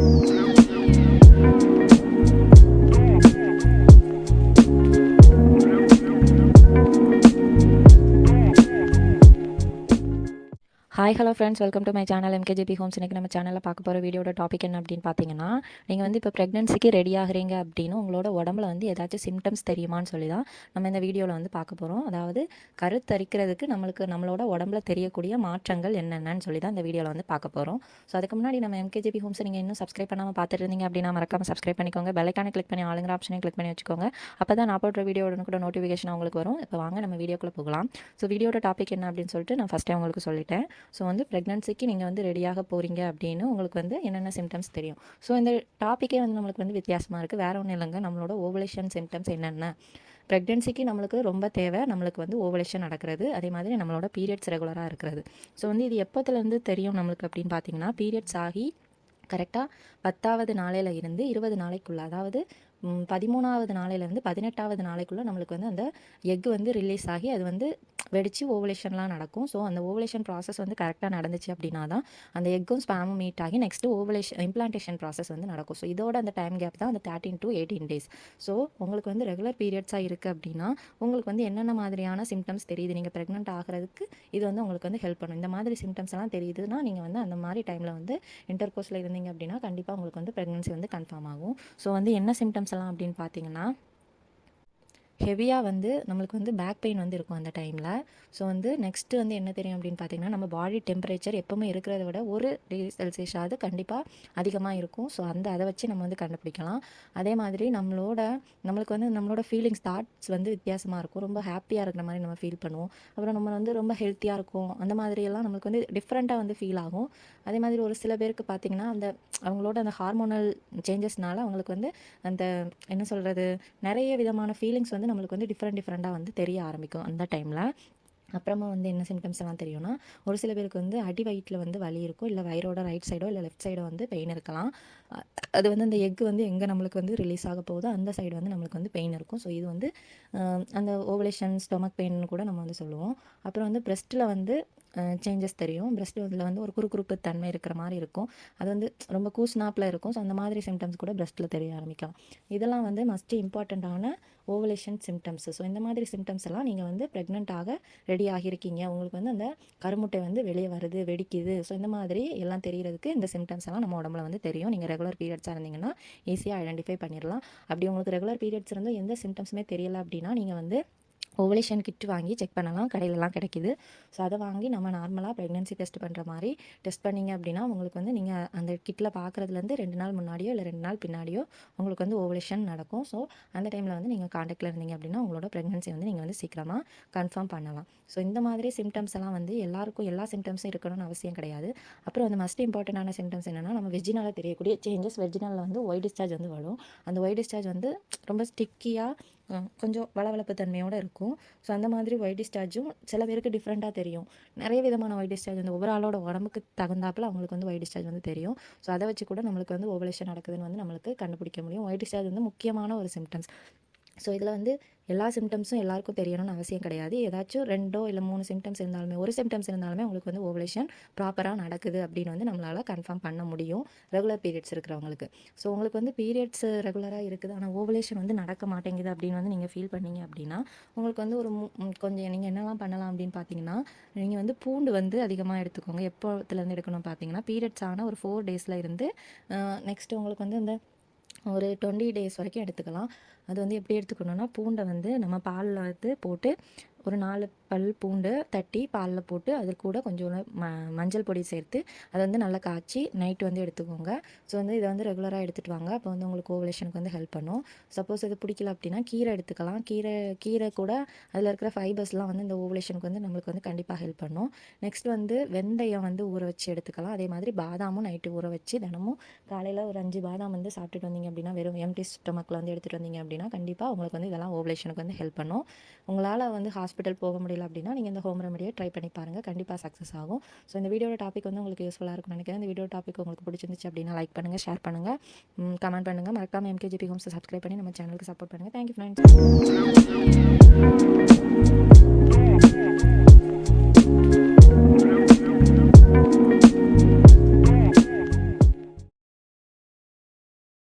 Thank you. Hi hello friends welcome to my channel MKGP Homes இன்றைக்கி நம்ம சேனலில் பார்க்க போகிற வீடியோட டாபிக் என்ன அப்படின்னு பார்த்தீங்கன்னா நீங்கள் வந்து இப்போ ப்ரெக்னன்சிக்கு ரெடி ஆகுறீங்க அப்படின்னு உங்களோட உடம்புல வந்து ஏதாச்சும் சிம்டம்ஸ் தெரியுமான்னு சொல்லி தான் நம்ம இந்த வீடியோவில் வந்து பார்க்க போகிறோம் அதாவது கருத்தரிக்கிறதுக்கு நம்மளுக்கு நம்மளோட உடம்புல தெரியக்கூடிய மாற்றங்கள் என்னென்னு சொல்லி தான் இந்த வீடியோவில் வந்து பார்க்க போகிறோம் ஸோ அதுக்கு முன்னாடி நம்ம எம்கேஜிபி ஹோம்ஸ் நீங்கள் இன்னும் சப்ஸ்கிரைப் பண்ணாமல் பார்த்துட்டு இருந்தீங்க அப்படின்னா மறக்காமல் சப்ஸ்கிரைப் பண்ணிக்கோங்க. பெல்லைக்கான கிளிக் பண்ணி ஆளுங்கிற ஆப்ஷனையும் கிளிக் பண்ணி வச்சுக்கோங்க. அப்போ தான் நான் போடுற வீடியோட கூட நோட்டிஃபிகேஷன் உங்களுக்கு வரும். இப்போ வாங்க நம்ம வீடியோக்குள்ளே போகலாம். ஸோ வீடியோட டாபிக் என்ன அப்படின்னு சொல்லிட்டு நான் ஃபஸ்ட்டே உங்களுக்கு சொல்லிட்டேன். ஸோ வந்து ப்ரெக்னன்சிக்கு நீங்கள் வந்து ரெடியாக போகிறீங்க அப்படின்னு உங்களுக்கு வந்து என்னென்ன சிம்டம்ஸ் தெரியும்? ஸோ இந்த டாப்பிக்கே வந்து நம்மளுக்கு வந்து வித்தியாசமாக இருக்குது வேறு ஒன்றும் இல்லைங்க. நம்மளோட ஓவலேஷன் சிம்டம்ஸ் என்னென்ன? ப்ரெக்னென்சிக்கு நம்மளுக்கு ரொம்ப தேவை. நம்மளுக்கு வந்து ஓவலேஷன் நடக்கிறது. அதே மாதிரி நம்மளோட பீரியட்ஸ் ரெகுலராக இருக்கிறது. ஸோ வந்து இது எப்போத்துலேருந்து தெரியும் நம்மளுக்கு அப்படின்னு பார்த்தீங்கன்னா பீரியட்ஸ் ஆகி கரெக்டாக பத்தாவது நாளையில் இருந்து இருபது நாளைக்குள்ளே அதாவது பதிமூணாவது நாளையிலேருந்து பதினெட்டாவது நாளைக்குள்ளே நம்மளுக்கு வந்து அந்த எக் வந்து ரிலீஸ் ஆகி அது வந்து வெடித்து ஓவலேஷன்லாம் நடக்கும். ஸோ அந்த ஓவலேஷன் ப்ராசஸ் வந்து கரெக்டாக நடந்துச்சு அப்படின்னா தான் அந்த எக்கும் ஸ்பேமும் மீட் ஆகி நெக்ஸ்ட்டு ஓவலேஷன் இம்ப்ளான்டேஷன் ப்ராசஸ் வந்து நடக்கும். ஸோ இதோட அந்த டைம் கேப் தான் அந்த thirteen to eighteen days so உங்களுக்கு வந்து ரெகுலர் பீரியட்ஸாக இருக்குது அப்படின்னா உங்களுக்கு வந்து என்னென்ன மாதிரியான சிம்டம்ஸ் தெரியுது? நீங்கள் ப்ரெக்னென்ட் ஆகிறதுக்கு இது வந்து உங்களுக்கு வந்து ஹெல்ப் பண்ணும். இந்த மாதிரி சிம்டம்ஸ் எல்லாம் தெரியுதுன்னா நீங்கள் வந்து அந்த மாதிரி டைமில் வந்து இன்டர் கோர்ஸில் இருந்தீங்க அப்படின்னா கண்டிப்பாக உங்களுக்கு வந்து ப்ரெக்னன்சி வந்து கன்ஃபார்ம் ஆகும். ஸோ வந்து என்ன சிம்டம்ஸ் எல்லாம் அப்படின்னு பார்த்தீங்கன்னா ஹெவியாக வந்து நம்மளுக்கு வந்து பேக் பெயின் வந்து இருக்கும் அந்த டைமில் ஸோ வந்து நெக்ஸ்ட்டு வந்து என்ன தெரியும் அப்படின்னு பார்த்தீங்கன்னா நம்ம பாடி டெம்பரேச்சர் எப்போவுமே இருக்கிறத விட ஒரு டிகிரி செல்சியஸாவது கண்டிப்பாக அதிகமாக இருக்கும். ஸோ அந்த அதை வச்சு நம்ம வந்து கண்டுபிடிக்கலாம். அதே மாதிரி நம்மளோட நம்மளுக்கு வந்து நம்மளோட ஃபீலிங்ஸ் தாட்ஸ் வந்து வித்தியாசமாக இருக்கும். ரொம்ப ஹாப்பியாக இருக்கிற மாதிரி நம்ம ஃபீல் பண்ணுவோம். அப்புறம் நம்ம வந்து ரொம்ப ஹெல்த்தியாக இருக்கும். அந்த மாதிரியெல்லாம் நம்மளுக்கு வந்து டிஃப்ரெண்ட்டாக வந்து ஃபீல் ஆகும். அதே மாதிரி ஒரு சில பேருக்கு பார்த்திங்கன்னா அந்த அவங்களோட அந்த ஹார்மோனல் சேஞ்சஸ்னால அவங்களுக்கு வந்து அந்த என்ன சொல்கிறது நிறைய விதமான ஃபீலிங்ஸ் வந்து நம்மளுக்கு வந்து டிஃப்ரெண்ட் டிஃப்ரெண்ட்டாக வந்து தெரிய ஆரம்பிக்கும் அந்த டைமில் அப்புறமா வந்து என்ன சிம்டம்ஸ் எல்லாம் தெரியும்னா ஒரு சில பேருக்கு வந்து அடி வயிற்றில் வந்து வலி இருக்கும் இல்லை வயிறோட ரைட் சைடோ இல்லை லெஃப்ட் சைடோ வந்து பெயின் இருக்கலாம். அது வந்து அந்த எக் வந்து எங்கே நம்மளுக்கு வந்து ரிலீஸ் ஆக போகுதோ அந்த சைடு வந்து நம்மளுக்கு வந்து பெயின் இருக்கும். ஸோ இது வந்து அந்த ஓவலேஷன் ஸ்டொமக் பெயின்னு கூட நம்ம வந்து சொல்லுவோம். அப்புறம் வந்து பிரஸ்ட்டில் வந்து சேஞ்சஸ் தெரியும். பிரஸ்ட் இதில் வந்து ஒரு குறுக்குறுப்பு தன்மை இருக்கிற மாதிரி இருக்கும். அது வந்து ரொம்ப கூஸ்னாப்பில் இருக்கும். ஸோ அந்த மாதிரி சிம்டம்ஸ் கூட பிரஸ்ட்டில் தெரிய ஆரம்பிக்கலாம். இதெல்லாம் வந்து மஸ்ட் இம்பார்ட்டண்ட்டான ஓவலேஷன் சிம்டம்ஸ் ஸோ இந்த மாதிரி சிம்டம்ஸ் எல்லாம் நீங்கள் வந்து ப்ரெக்னென்ட் ஆக ரெடி ஆகியிருக்கீங்க. உங்களுக்கு வந்து அந்த கருமுட்டை வந்து வெளியே வருது வெடிக்குது. ஸோ இந்த மாதிரி எல்லாம் தெரியறதுக்கு இந்த சிம்டம்ஸ் எல்லாம் நம்ம உடம்புல வந்து தெரியும். நீங்கள் ரெகுலர் பீரியட்ஸாக இருந்தீங்கன்னா ஈஸியாக ஐடென்டிஃபை பண்ணிடலாம். அப்படி உங்களுக்கு ரெகுலர் பீரியட்ஸ் இருந்தால் எந்த சிம்டம்ஸுமே தெரியலை அப்படின்னா நீங்கள் வந்து ஓவலேஷன் கிட் வாங்கி செக் பண்ணலாம். கடையிலலாம் கிடைக்குது. ஸோ அதை வாங்கி நம்ம நார்மலாக ப்ரெக்னன்சி டெஸ்ட் பண்ணுற மாதிரி டெஸ்ட் பண்ணீங்க அப்படின்னா உங்களுக்கு வந்து நீங்கள் அந்த கிட்டில் பார்க்குறதுலேருந்து ரெண்டு நாள் முன்னாடியோ இல்லை ரெண்டு நாள் பின்னாடியோ உங்களுக்கு வந்து ஓவலேஷன் நடக்கும். ஸோ அந்த டைமில் வந்து நீங்கள் காண்டாக்டில் இருந்தீங்க அப்படின்னா உங்களோட ப்ரெக்னன்சி வந்து நீங்கள் வந்து சீக்கிரமாக கன்ஃபார்ம் பண்ணலாம். ஸோ இந்த மாதிரி சிம்டம்ஸ் எல்லாம் வந்து எல்லாருக்கும் எல்லா சிம்டம்ஸும் இருக்கணும்னு அவசியம் கிடையாது. அப்புறம் வந்து மஸ்ட் இம்பார்ட்டண்டான சிம்டம்ஸ் என்னென்னா நம்ம வெஜினால் தெரியக்கூடிய சேஞ்சஸ் வெஜினலில் வந்து ஒய் டிஸ்சார்ஜ் வந்து வரும். அந்த ஒய் டிஸ்சார்ஜ் வந்து ரொம்ப ஸ்டிக்கியாக கொஞ்சம் வளவளப்பு தன்மையோடு இருக்கும். ஸோ அந்த மாதிரி ஒயிட் டிஸ்சார்ஜும் சில பேருக்கு டிஃப்ரெண்ட்டாக தெரியும். நிறைய விதமான ஒயிட் டிஸ்சார்ஜ் வந்து ஒவ்வொரு ஆளோட உடம்புக்கு தகுந்தாப்பில் அவங்களுக்கு வந்து ஒயிட் டிஸ்சார்ஜ் வந்து தெரியும். ஸோ அதை வச்சு கூட நம்மளுக்கு வந்து ஓவலேஷன் நடக்குதுன்னு வந்து நம்மளுக்கு கண்டுபிடிக்க முடியும். ஒயிட் டிஸ்சார்ஜ் வந்து முக்கியமான ஒரு சிம்டம்ஸ் ஸோ இதில் வந்து எல்லா சிம்டம்ஸும் எல்லாருக்கும் தெரியணும்னு அவசியம் கிடையாது. ஏதாச்சும் ரெண்டோ இல்லை மூணு சிம்டம்ஸ் இருந்தாலுமே ஒரு சிம்டம்ஸ் இருந்தாலுமே உங்களுக்கு வந்து ஓவலேஷன் ப்ராப்பராக நடக்குது அப்படின்னு வந்து நம்மளால் கன்ஃபார்ம் பண்ண முடியும் ரெகுலர் பீரியட்ஸ் இருக்கிறவங்களுக்கு. ஸோ உங்களுக்கு வந்து பீரியட்ஸ் ரெகுலராக இருக்குது. ஆனால் ஓவலேஷன் வந்து நடக்க மாட்டேங்குது அப்படின்னு வந்து நீங்கள் ஃபீல் பண்ணீங்க அப்படின்னா உங்களுக்கு வந்து ஒரு கொஞ்சம் நீங்கள் என்னெல்லாம் பண்ணலாம் அப்படின்னு பார்த்தீங்கன்னா நீங்கள் வந்து பூண்டு வந்து அதிகமாக எடுத்துக்கோங்க. எப்போத்துலேருந்து எடுக்கணும் பார்த்தீங்கன்னா பீரியட்ஸ் ஆன ஒரு ஃபோர் டேஸில் இருந்து நெக்ஸ்ட் உங்களுக்கு வந்து இந்த ஒரு டுவெண்ட்டி டேஸ் வரைக்கும் எடுத்துக்கலாம். அது வந்து எப்படி எடுத்துக்கணும்னா பூண்டை வந்து நம்ம பாலில் வந்து போட்டு ஒரு நாலு பல் பூண்டு தட்டி பாலில் போட்டு அது கூட கொஞ்சம் ம மஞ்சள் பொடி சேர்த்து அதை வந்து நல்லா காய்ச்சி நைட்டு வந்து எடுத்துக்கோங்க. ஸோ வந்து இதை வந்து ரெகுலராக எடுத்துகிட்டு வாங்க. அப்போ வந்து உங்களுக்கு ஓவலேஷனுக்கு வந்து ஹெல்ப் பண்ணும். சப்போஸ் இது பிடிக்கல அப்படின்னா கீரை எடுத்துக்கலாம். கீரை கீரை கூட அதில் இருக்கிற ஃபைபர்ஸ்லாம் வந்து இந்த ஓவலேஷனுக்கு வந்து நம்மளுக்கு வந்து கண்டிப்பாக ஹெல்ப் பண்ணும். நெக்ஸ்ட் வந்து வெந்தயம் வந்து ஊற வச்சு எடுத்துக்கலாம். அதே மாதிரி பாதாமும் நைட்டு ஊற வச்சு தினமும் காலையில் ஒரு அஞ்சு பாதாம் வந்து சாப்பிட்டுட்டு வந்தீங்க அப்படின்னா வெறும் எம்டி ஸ்டமக்கில் வந்து எடுத்துகிட்டு வந்தீங்க அப்படின்னா கண்டிப்பாக உங்களுக்கு வந்து இதெல்லாம் ஓவலேஷனுக்கு வந்து ஹெல்ப் பண்ணும். உங்களால் வந்து ஹாஸ்பிட்டல் போக முடியல அப்படின்னா நீங்கள் இந்த ஹோம் ரெமடியை ட்ரை பண்ணி பாருங்கள் கண்டிப்பாக சக்ஸஸ் ஆகும். ஸோ இந்த வீடியோட டாபிக் வந்து உங்களுக்கு யூஸ்ஃபுல்லாக இருக்கும்னு நினைக்கிறேன். இந்த வீடியோ டாபிக் உங்களுக்கு பிடிச்சிருந்துச்சு அப்படின்னா லைக் பண்ணுங்கள் ஷேர் பண்ணுங்கள் கமெண்ட் பண்ணுங்கள் மறக்காம எம்கேஜிபி ஹோம்ஸை சப்ஸ்கிரைப் பண்ணி நம்ம சேனலுக்கு சப்போர்ட் பண்ணுங்கள் தேங்க்யூ ஃப்ரெண்ட்ஸ்